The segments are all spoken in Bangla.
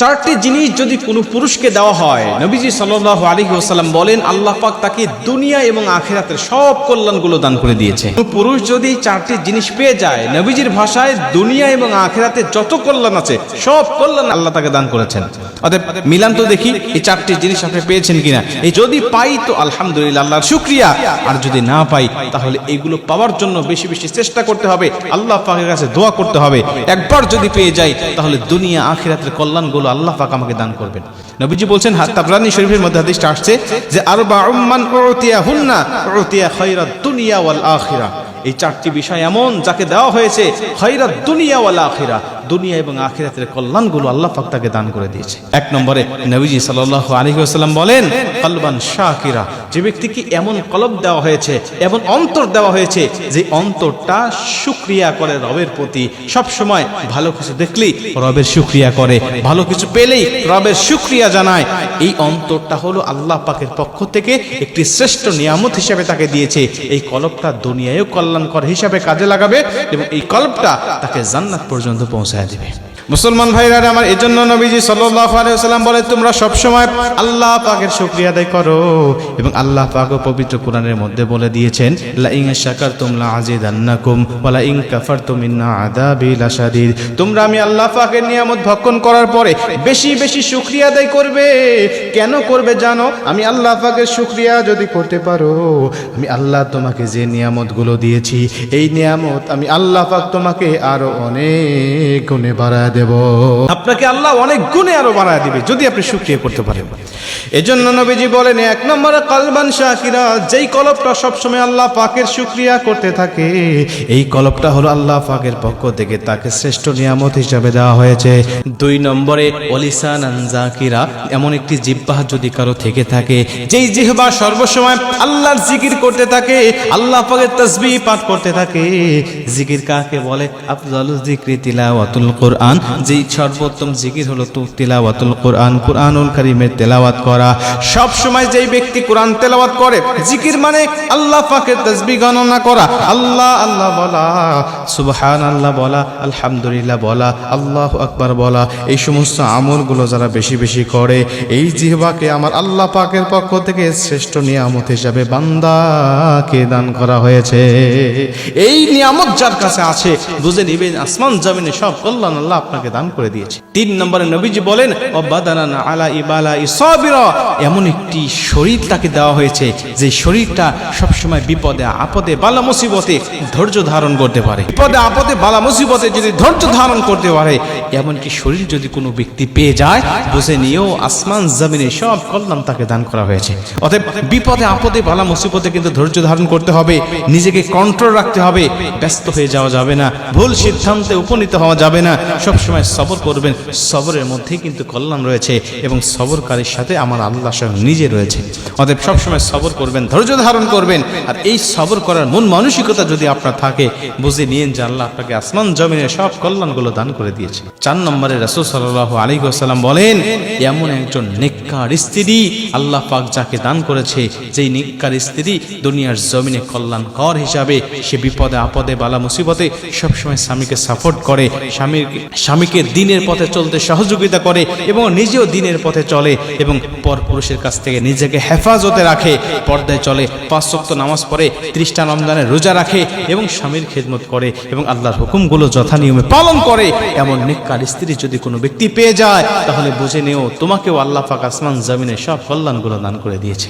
চারটি জিনিস যদি কোনো পুরুষকে দেওয়া হয়, নবীজি সাল্লাহ আলী ওসাল্লাম বলেন, আল্লাহ পাক তাকে দুনিয়া এবং আখেরাতের সব কল্যাণগুলো দান করে দিয়েছে। পুরুষ যদি চারটি জিনিস পেয়ে যায়, নবীজির ভাষায় দুনিয়া এবং আখেরাতে যত কল্যাণ আছে, সব কল্যাণ আল্লাহ তাকে দান করেছেন। অতএব মিলান তো দেখি, এই চারটি জিনিস আপনি পেয়েছেন কিনা? এই যদি পাই তো আলহামদুলিল্লাহ, আল্লাহর শুক্রিয়া। আর যদি না পাই, তাহলে এগুলো পাওয়ার জন্য বেশি বেশি চেষ্টা করতে হবে। আল্লাহ পাকের কাছে দোয়া করতে হবে। একবার যদি পেয়ে যাই, তাহলে দুনিয়া আখিরাতের কল্যাণগুলো আল্লাহ পাক আমাকে দান করবেন। নবীজি বলছেন, হাত তাবরানি শরীফের মধ্যে হাদিসটা আসছে যে আর বা উম্মান উতিয়া হুন্না খায়রাত দুনিয়া ওয়াল আখিরা। এই চারটি বিষয় এমন যাকে দেওয়া হয়েছে খৈরাত দুনিয়া ওয়াল আখিরা। দুনিয়া এবং আখিরাতের কল্যাণগুলো আল্লাহ পাক তাকে দান করে দিয়েছে। এক নম্বরে নবীজি সাল্লাল্লাহু আলাইহি ওয়াসাল্লাম বলেন, কলবান শাকিরা যে ব্যক্তিকে এমন কলব দেওয়া হয়েছে, এমন অন্তর দেওয়া হয়েছে যে অন্তরটা শুক্রিয়া করে রবের প্রতি। সব সময় ভালো কিছু দেখলেই রবের শুক্রিয়া করে, ভালো কিছু পেলেই রবের শুক্রিয়া জানায়। এই অন্তরটা হলো আল্লাহ পাকের পক্ষ থেকে একটি শ্রেষ্ঠ নিয়ামত হিসেবে তাকে দিয়েছে। এই কলবটা দুনিয়ায়ও কল্যাণকর হিসাবে কাজে লাগাবে এবং এই কলবটা তাকে জান্নাত পর্যন্ত পৌঁছায়। দিবে মুসলমান ভাইরা আমার এজন্য নবীজি সাল্লাল্লাহু আলাইহি ওয়াসাল্লাম বলে, তোমরা সব সময় আল্লাহ পাকের শুকরিয়া আদায় করো। এবং আল্লাহ পাকও পবিত্র কোরআনের মধ্যে বলে দিয়েছেন লা আযাবি লাশাদীদ। তোমরা আমি আল্লাহ পাকের নিয়ামত ভক্ষণ করার পরে বেশি বেশি শুকরিয়া আদায় করবে। কেন করবে জানো? আমি আল্লাহ পাকের শুকরিয়া যদি করতে পারো, আমি আল্লাহ তোমাকে যে নিয়ামতগুলো দিয়েছি, এই নিয়ামত আমি আল্লাহ পাক তোমাকে আরও অনেক গুণে বাড়ায় দেব। আপনাকে আল্লাহ অনেক গুণে আরও বাড়ায় দিবে, যদি আপনি শুকরিয়া করতে পারেন। এজন্য নবীজি বলেন, এক নম্বরে কালবান শাকিরা, যেই কলবটা সবসময় আল্লাহ পাকের শুকরিয়া করতে থাকে, এই কলপটা হলো আল্লাহ পাকের পক্ষ থেকে তাকে শ্রেষ্ঠ নিয়ামত হিসাবে দেওয়া হয়েছে। দুই নম্বরে অলিসান জাকিরা, এমন একটি জিব্বাহ যদি কারও থেকে থাকে, যেই জিহবা সর্বসময় আল্লাহর জিকির করতে থাকে, আল্লাহ পাকের তসবিহ পাঠ করতে থাকে, জিকির কাকে বলে? আফজালু জিকরি তিলাওয়াতুল কোরআন। যেই সর্বোত্তম জিকির হলো তু তিলাওয়াতুল কোরআন। কোরআনুল কারীমের তেলাওয়াত করা। সব সময় যেই ব্যক্তি কোরআন তেলাওয়াত করে, জিকির মানে আল্লাহ পাকের তসবিহ গণনা করা। আল্লাহ আল্লাহ বলা সুবহান আল্লাহ বলা, আলহামদুলিল্লাহ বলা, আল্লাহ আকবার বলা। এই সমস্ত আমলগুলো যারা বেশি বেশি করে, এই জিহবাকে আমার আল্লাহ পাকের পক্ষ থেকে শ্রেষ্ঠ নিয়ামত হিসাবে বান্দাকে দান করা হয়েছে। এই নিয়ামত যার কাছে আছে, বুঝে নিবেন, আসমান, জমিনে সব কল্যাণ আল্লাহ আপনাকে দান করে দিয়েছে। তিন নম্বরে নবীজি বলেন আলা ইবালা ইসাবিরা। এমন একটি শরীর তাকে দেওয়া হয়েছে, যে শরীরটা সবসময় বিপদে, আপদে, বালা মুসিবতে ধৈর্য ধারণ করতে পারে। বিপদে, আপদে, বালা মুসিবতে যদি ধৈর্য ধারণ করতে পারে এমনকি শরীর যদি কোনো ব্যক্তি পেয়ে যায়, বুঝে নিয়েও আসমান, জমিনে সব কল্যাণ তাকে দান করা হয়েছে। অতএব বিপদে, আপদে, বালা মুসিবতে কিন্তু ধৈর্য ধারণ করতে হবে, নিজেকে কন্ট্রোল রাখতে হবে, ব্যস্ত হয়ে যাওয়া যাবে না, ভুল সিদ্ধান্তে উপনীত হওয়া যাবে না সবসময় সবর করবেন। সবরের মধ্যেই কিন্তু কল্যাণ রয়েছে এবং সবরকারীর সাথে আমার আল্লাহ স্বয়ং নিজে রয়েছে অতএব সবসময় সবর করবেন, ধৈর্য ধারণ করবেন। আর এই সবর করার মন মানসিকতা যদি আপনার থাকে, বুঝে নিয়েন যে আল্লাহ আপনাকে আসমান, জমিনে সব কল্যাণগুলো দান করে দিয়েছে। চার নম্বরে রসুল সাল্লাহ আলী সাল্লাম বলেন, এমন একজন নিকার স্ত্রী আল্লাহ পাক যাকে দান করেছে, যেই নিকার স্ত্রী দুনিয়ার জমিনে কল্যাণকর হিসাবে সে বিপদে, আপদে, বালা, মুসিবতে সবসময় স্বামীকে সাপোর্ট করে। স্বামীর স্বামীকে দিনের পথে চলতে সহযোগিতা করে এবং নিজেও দিনের পথে চলে এবং পরপুরুষের কাছ থেকে নিজেকে হেফাজতে রাখে, পর্দায় চলে, পাঁচ শক্ত নামাজ পড়ে, ত্রিশটা রমজানের রোজা রাখে এবং স্বামীর খেদমত করে এবং আল্লাহর হুকুমগুলো যথা নিয়মে পালন করে। এমন নিকার স্ত্রী যদি কোনো ব্যক্তি পেয়ে যায়, তাহলে বুঝে নিও তোমাকেও আল্লাহ পাক আসমান, জমিনে সব কল্যাণগুলো দান করে দিয়েছে।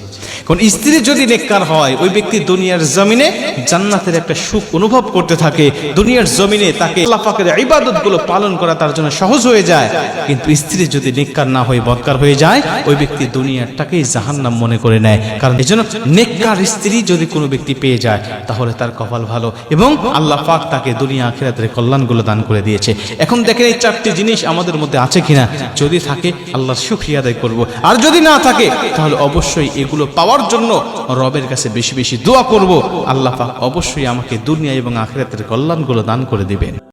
কোন স্ত্রী যদি নেককার হয়, ওই ব্যক্তি দুনিয়ার জমিনে জান্নাতের একটা সুখ অনুভব করতে থাকে, দুনিয়ার জমিনে তাকে আল্লাহ পাকের ইবাদতগুলো পালন করা তার জন্য সহজ হয়ে যায়। কিন্তু স্ত্রী যদি নেককার না হয়ে বদকার হয়ে যায়, ওই ব্যক্তি দুনিয়াটাকেই জাহান্নাম মনে করে নেয়। কারণ এই জন্য স্ত্রী যদি কোনো ব্যক্তি পেয়ে যায়, তাহলে তার কপাল ভালো এবং আল্লাহ পাক তাকে দুনিয়া আখিরাতের কল্যাণগুলো দান করে দিয়েছে। এখন দেখেন এই চারটি জিনিস আমাদের মধ্যে আছে কিনা? যদি থাকে, আল্লাহর শুক্রিয়া আদায় করব। আর যদি না থাকে, তাহলে অবশ্যই এগুলো পাওয়ার জন্য রবের কাছে বেশি বেশি দোয়া করব। আল্লাহ পাক অবশ্যই আমাকে দুনিয়া এবং আখিরাতের কল্যাণগুলো দান করে দিবেন।